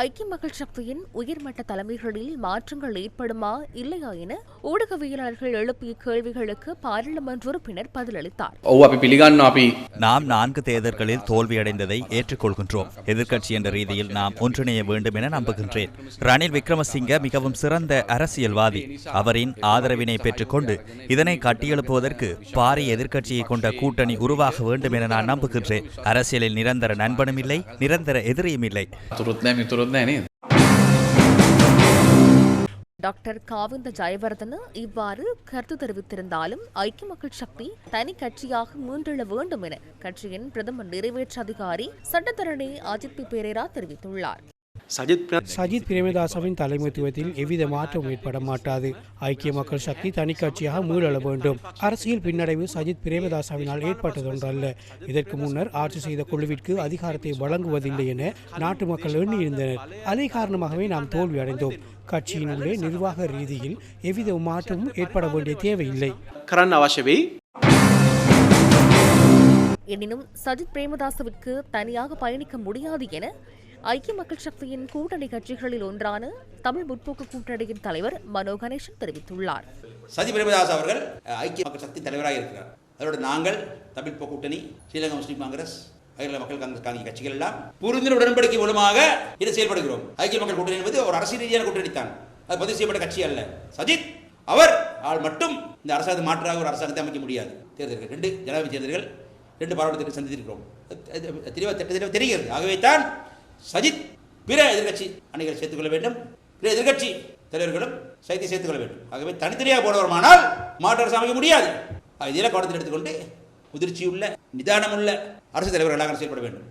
ஐக்கிய மக்கள் சக்தியின் உயர்மட்ட தலைமைகளில் மாற்றங்கள் ஏற்படுமா இல்லையா என ஊடகவியலாளர்கள் எழுப்பிய கேள்விகளுக்கு பாராளுமன்ற உறுப்பினர் பதிலளித்தார். நாம் நான்கு தேர்தல்களில் தோல்வியடைந்ததை ஏற்றுக்கொள்கின்றோம். எதிர்க்கட்சி என்ற ரீதியில் நாம் ஒன்றிணைய வேண்டும் என நம்புகின்றேன். ரணில் விக்ரமசிங்க மிகவும் சிறந்த அரசியல்வாதி. அவரின் ஆதரவினை பெற்றுக்கொண்டு இதனை கட்டியெழுப்புவதற்கு பாரிய எதிர்கட்சியை கொண்ட கூட்டணி உருவாக வேண்டும் என நான் நம்புகின்றேன். அரசியலில் நிரந்தர நண்பனும் இல்லை நிரந்தர எதிரியும் இல்லை. තුරුත් නෑ මිතුරුත් නෑ නේද டாக்டர் காவிந்த ஜெயவர்தன இவ்வாறு கருத்து தெரிவித்திருந்தாலும் ஐக்கிய மக்கள் சக்தி தனி கட்சியாக மீண்டெழ வேண்டும் என கட்சியின் பிரதம நிறைவேற்று அதிகாரி சட்டத்தரணி அஜித் பி பெரேரா தெரிவித்துள்ளார் சஜித் பிரேமதாசவின் தலைமைத்துவத்தில் எவ்வித மாற்றம் ஏற்பட மாட்டாது ஐக்கிய மக்கள் சக்தி தனிக்கட்சியாக கட்சியாக வேண்டும். அரசியல் பின்னடைவு சஜித் பிரேமதாசவினால் ஏற்பட்டதொன்றல்ல. இதற்கு முன்னர் ஆட்சி செய்த குழுவிற்கு அதிகாரத்தை வழங்குவதில்லை என நாட்டு மக்கள் எண்ணியிருந்தனர். அதே காரணமாகவே நாம் தோல்வி அடைந்தோம். கட்சியின் கட்சியினுள்ளே நிர்வாக ரீதியில் எவ்வித மாற்றமும் ஏற்பட வேண்டிய தேவையில்லை. எனினும் சஜித் பிரேமதாசவிற்கு தனியாக பயணிக்க முடியாது என ஐக்கிய மக்கள் சக்தியின் கூட்டணி கட்சிகளில் ஒன்றான தமிழ் முற்போக்கு கூட்டணியின் தலைவர் மனோ கணேசன் தெரிவித்துள்ளார் சதி பிரேமதாஸ் அவர்கள் ஐக்கிய மக்கள் சக்தி தலைவராக இருக்கிறார் அதோடு நாங்கள் தமிழ் கூட்டணி ஸ்ரீலங்கா முஸ்லீம் காங்கிரஸ் அகில மக்கள் காங்கிரஸ் ஆகிய கட்சிகள் எல்லாம் புரிந்துணர்வு உடன்படிக்கை மூலமாக இதை செயல்படுகிறோம் ஐக்கிய மக்கள் கூட்டணி என்பது ஒரு அரசியல் ரீதியான கூட்டணி தான் அது பதிவு செய்யப்பட்ட கட்சி அல்ல சஜித் அவர் ஆள் மட்டும் இந்த அரசாங்கத்தை மாற்றாக ஒரு அரசாங்கத்தை அமைக்க முடியாது தேர்தல்கள் ரெண்டு ஜனாதிபதி தேர்தல்கள் ரெண்டு பாராளுமன்றத்தில் சந்தித்திருக்கிறோம் தெளிவாக தெரிகிறது ஆகவே தான் சஜித் பிற எதிர்கட்சி அணிகளை சேர்த்துக்கொள்ள வேண்டும். பிற எதிர்கட்சி தலைவர்களும் சைத்தை சேர்த்துக் கொள்ள வேண்டும். ஆகவே தனித்தனியாக போனவருமானால் மாற்று அரசு அமைக்க முடியாது. இதெல்லாம் கவனத்தில் எடுத்துக்கொண்டு முதிர்ச்சியுள்ள நிதானமுள்ள அரசு தலைவர்களாக செயல்பட வேண்டும்.